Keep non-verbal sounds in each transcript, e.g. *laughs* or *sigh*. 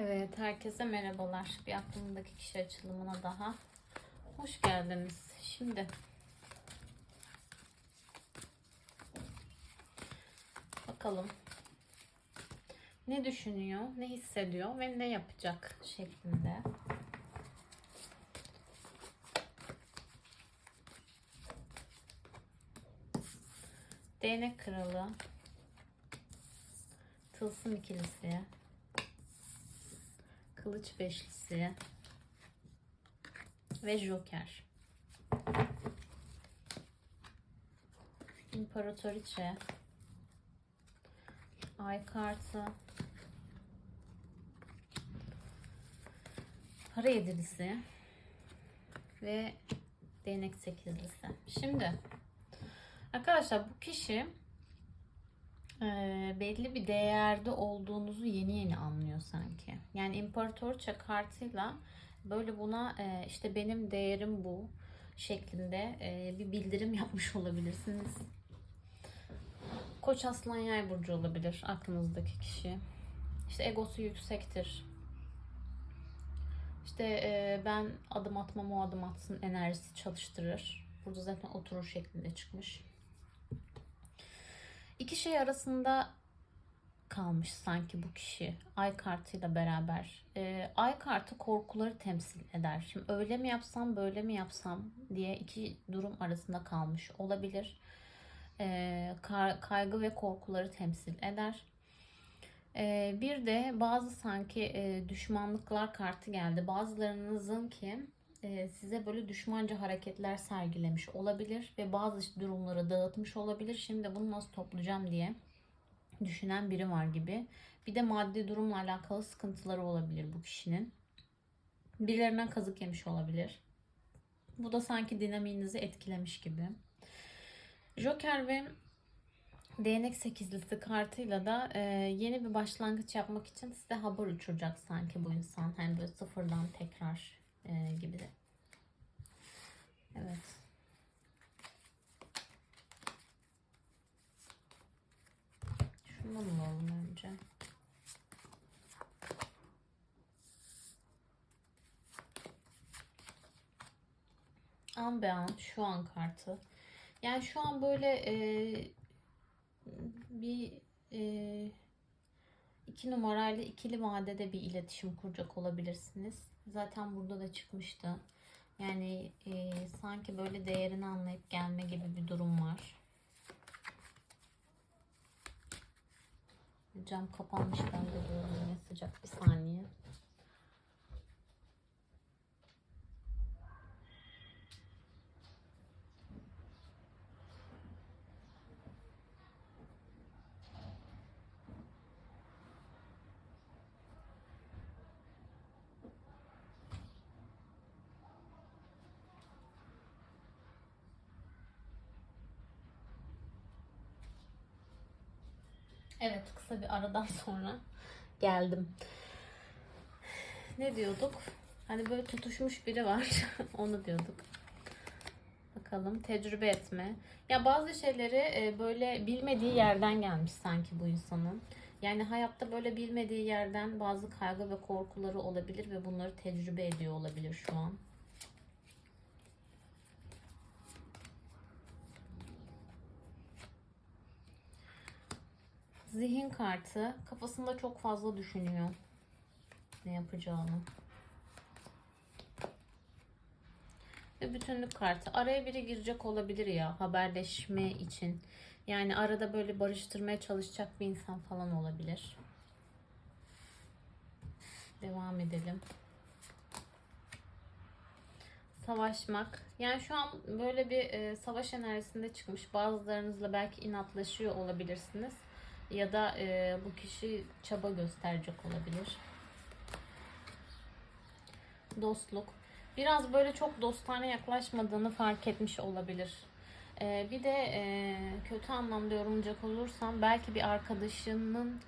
Evet, herkese merhabalar. Bir aklımdaki kişi açılımına daha hoş geldiniz. Şimdi bakalım ne düşünüyor, ne hissediyor ve ne yapacak şeklinde. Değnek kralı, tılsım ikilisi, kılıç beşlisi ve joker. İmparatoriçe, ay kartı, para yedilisi ve değnek sekizlisi. Şimdi arkadaşlar bu kişi e, belli bir değerde olduğunuzu yeni yeni anlıyor sanki. Yani imparatorça kartıyla böyle buna e, işte benim değerim bu şeklinde e, bir bildirim *laughs* yapmış olabilirsiniz. Koç aslan yay burcu olabilir aklınızdaki kişi. İşte egosu yüksektir. İşte e, ben adım atmam o adım atsın enerjisi çalıştırır. Burada zaten oturur şeklinde çıkmış. İki şey arasında kalmış sanki bu kişi ay kartıyla beraber. Ee, ay kartı korkuları temsil eder. Şimdi öyle mi yapsam böyle mi yapsam diye iki durum arasında kalmış olabilir. Kar- kaygı ve korkuları temsil eder. Ee, bir de bazı sanki e, düşmanlıklar kartı geldi. Bazılarınızın ki e, size böyle düşmanca hareketler sergilemiş olabilir ve bazı durumları dağıtmış olabilir. Şimdi bunu nasıl toplayacağım diye düşünen biri var gibi. Bir de maddi durumla alakalı sıkıntıları olabilir bu kişinin. Birilerinden kazık yemiş olabilir. Bu da sanki dinamiğinizi etkilemiş gibi. Joker ve Değnek sekizlisi kartıyla da e, yeni bir başlangıç yapmak için size haber uçuracak sanki bu insan. Hani böyle sıfırdan tekrar e, gibi de. Evet. Şundan alalım önce. An be an şu an kartı. Yani şu an böyle e, bir e, iki numarayla ikili vadede bir iletişim kuracak olabilirsiniz. Zaten burada da çıkmıştı. Yani e, sanki böyle değerini anlayıp gelme gibi bir durum var. Cam kapanmış ben de diyorum yine sıcak bir saniye. Evet kısa bir aradan *laughs* sonra geldim. Ne diyorduk? Hani böyle tutuşmuş biri var. *laughs* Onu diyorduk. Bakalım tecrübe etme. Ya bazı şeyleri e, böyle bilmediği yerden gelmiş sanki bu insanın. Yani hayatta böyle bilmediği yerden bazı kaygı ve korkuları olabilir ve bunları tecrübe ediyor olabilir şu an. Zihin kartı kafasında çok fazla düşünüyor ne yapacağını. Ve bütünlük kartı. Araya biri girecek olabilir ya haberleşme için. Yani arada böyle barıştırmaya çalışacak bir insan falan olabilir. Devam edelim. Savaşmak. Yani şu an böyle bir e, savaş enerjisinde çıkmış. Bazılarınızla belki inatlaşıyor olabilirsiniz. Ya da e, bu kişi çaba gösterecek olabilir. Dostluk. Biraz böyle çok dostane yaklaşmadığını fark etmiş olabilir. E, bir de e, kötü anlamda yorumlayacak olursam belki bir arkadaşının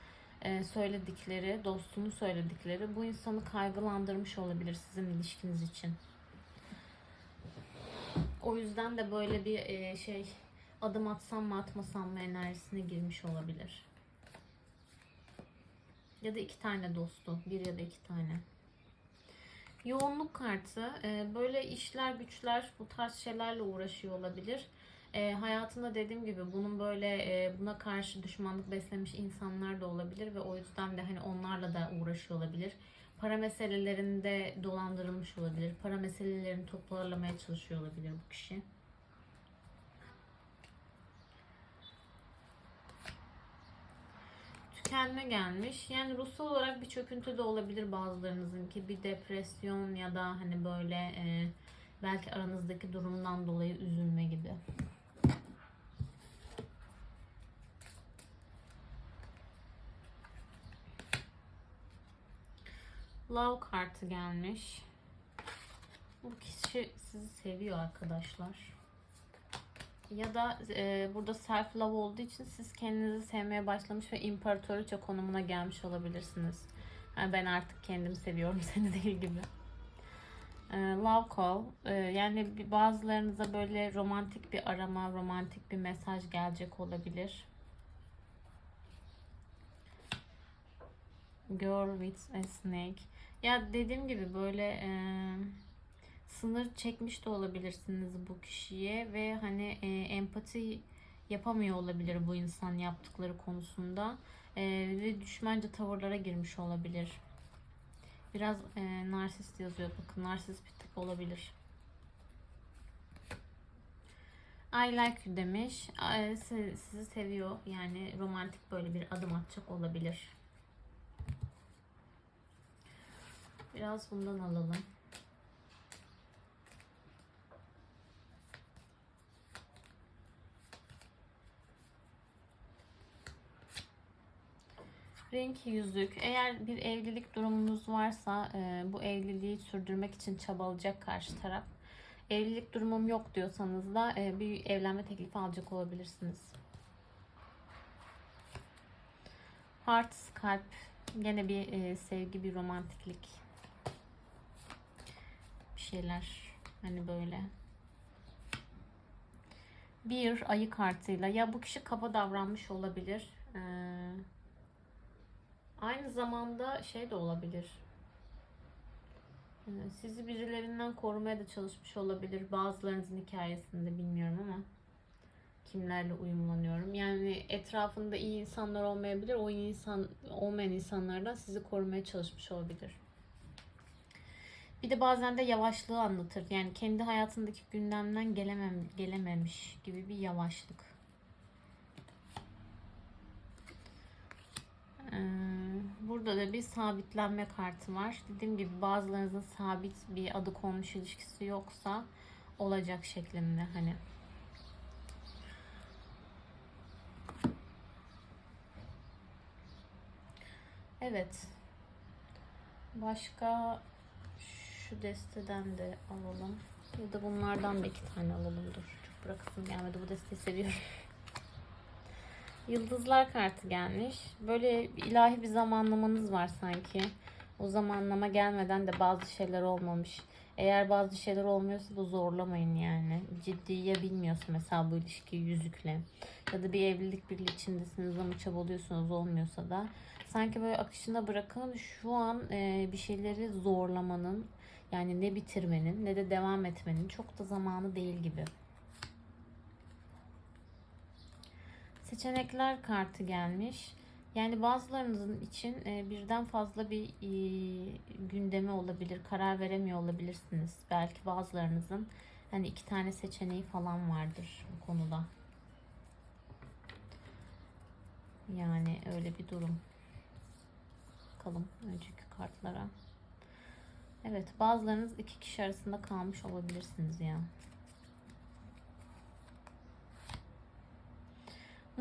e, söyledikleri, dostunun söyledikleri bu insanı kaygılandırmış olabilir sizin ilişkiniz için. O yüzden de böyle bir e, şey adım atsam mı atmasam mı enerjisine girmiş olabilir. Ya da iki tane dostu. Bir ya da iki tane. Yoğunluk kartı. e, böyle işler güçler bu tarz şeylerle uğraşıyor olabilir. E, hayatında dediğim gibi bunun böyle e, buna karşı düşmanlık beslemiş insanlar da olabilir ve o yüzden de hani onlarla da uğraşıyor olabilir. Para meselelerinde dolandırılmış olabilir. Para meselelerini toparlamaya çalışıyor olabilir bu kişi. Tükenme gelmiş. Yani ruhsal olarak bir çöküntü de olabilir bazılarınızınki. Bir depresyon ya da hani böyle e, belki aranızdaki durumdan dolayı üzülme gibi. Love kartı gelmiş. Bu kişi sizi seviyor arkadaşlar. Ya da e, burada self love olduğu için siz kendinizi sevmeye başlamış ve imparatoriçe konumuna gelmiş olabilirsiniz. Yani ben artık kendimi seviyorum *laughs* seni değil gibi. E, love call e, yani bazılarınıza böyle romantik bir arama, romantik bir mesaj gelecek olabilir. Girl with a snake. Ya dediğim gibi böyle e, sınır çekmiş de olabilirsiniz bu kişiye ve hani e, empati yapamıyor olabilir bu insan yaptıkları konusunda E, ve düşmanca tavırlara girmiş olabilir. Biraz e, narsist yazıyor bakın narsist bir tip olabilir. I like you demiş. Si- sizi seviyor yani romantik böyle bir adım atacak olabilir. Biraz bundan alalım. Ring yüzük. Eğer bir evlilik durumunuz varsa e, bu evliliği sürdürmek için çabalayacak karşı taraf. Evlilik durumum yok diyorsanız da e, bir evlenme teklifi alacak olabilirsiniz. Heart, kalp. Gene bir e, sevgi, bir romantiklik. Bir şeyler. Hani böyle. Bir ayı kartıyla. Ya bu kişi kaba davranmış olabilir. Ee, Aynı zamanda şey de olabilir. Ee, Sizi birilerinden korumaya da çalışmış olabilir. Bazılarınızın hikayesinde bilmiyorum ama kimlerle uyumlanıyorum. Yani etrafında iyi insanlar olmayabilir. O iyi insan olmayan insanlardan sizi korumaya çalışmış olabilir. Bir de bazen de yavaşlığı anlatır. Yani kendi hayatındaki gündemden gelemem, gelememiş gibi bir yavaşlık. Ee, Burada da bir sabitlenme kartı var. Dediğim gibi bazılarınızın sabit bir adı konmuş ilişkisi yoksa olacak şeklinde hani. Evet. Başka şu desteden de alalım. Ya da bunlardan da iki tane alalım. Dur. Çok bırakasım gelmedi. Bu desteği seviyorum. Yıldızlar kartı gelmiş. Böyle ilahi bir zamanlamanız var sanki. O zamanlama gelmeden de bazı şeyler olmamış. Eğer bazı şeyler olmuyorsa da zorlamayın yani. Ciddiye bilmiyorsa mesela bu ilişkiyi yüzükle. Ya da bir evlilik birliği içindesiniz ama çabalıyorsunuz olmuyorsa da. Sanki böyle akışına bırakın şu an e, bir şeyleri zorlamanın yani ne bitirmenin ne de devam etmenin çok da zamanı değil gibi. Seçenekler kartı gelmiş. Yani bazılarınızın için e, birden fazla bir e, gündemi olabilir. Karar veremiyor olabilirsiniz. Belki bazılarınızın hani iki tane seçeneği falan vardır bu konuda. Yani öyle bir durum. Bakalım önceki kartlara. Evet bazılarınız iki kişi arasında kalmış olabilirsiniz ya.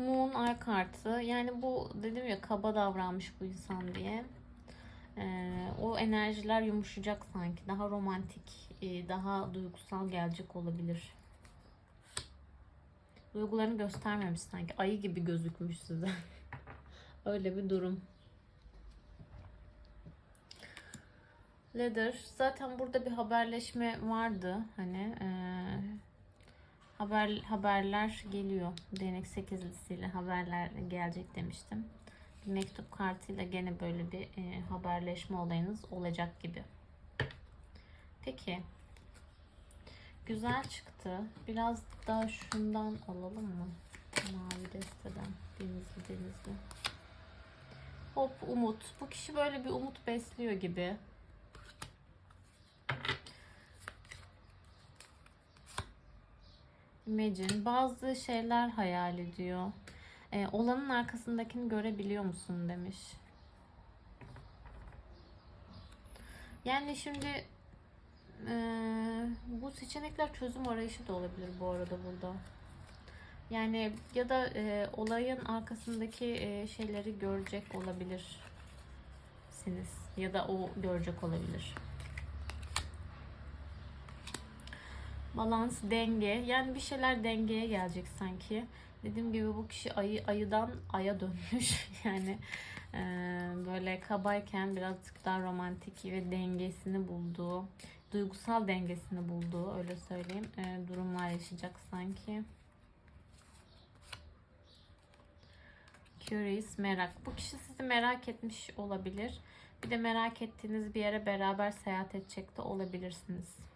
Moon Ay kartı. Yani bu dedim ya kaba davranmış bu insan diye. Ee, o enerjiler yumuşayacak sanki. Daha romantik, e, daha duygusal gelecek olabilir. Duygularını göstermemiş sanki. Ayı gibi gözükmüş size. *laughs* Öyle bir durum. Leather. Zaten burada bir haberleşme vardı. Hani eee haber haberler geliyor. Değnek sekizlisiyle haberler gelecek demiştim. bir mektup kartıyla gene böyle bir e, haberleşme olayınız olacak gibi. Peki. Güzel çıktı. Biraz daha şundan alalım mı? Mavi desteden. Denizli denizli. Hop umut. Bu kişi böyle bir umut besliyor gibi. Imagine bazı şeyler hayal ediyor. Ee, olanın arkasındakini görebiliyor musun demiş. Yani şimdi eee, bu seçenekler çözüm arayışı da olabilir bu arada burada. Yani ya da eee, olayın arkasındaki eee, şeyleri görecek olabilirsiniz ya da o görecek olabilir. Balans, denge. Yani bir şeyler dengeye gelecek sanki. Dediğim gibi bu kişi ayı ayıdan aya dönmüş. *laughs* yani eee, böyle kabayken birazcık daha romantik ve dengesini bulduğu, duygusal dengesini bulduğu öyle söyleyeyim eee, durumlar yaşayacak sanki. Curious, merak. Bu kişi sizi merak etmiş olabilir. Bir de merak ettiğiniz bir yere beraber seyahat edecek de olabilirsiniz.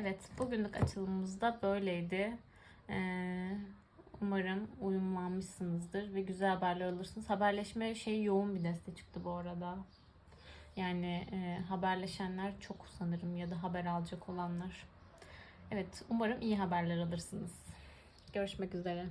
Evet, bugünlük açılımımız da böyleydi. Ee, umarım uyumlanmışsınızdır ve güzel haberler alırsınız. Haberleşme şey yoğun bir deste çıktı bu arada. Yani e, haberleşenler çok sanırım ya da haber alacak olanlar. Evet, umarım iyi haberler alırsınız. Görüşmek üzere.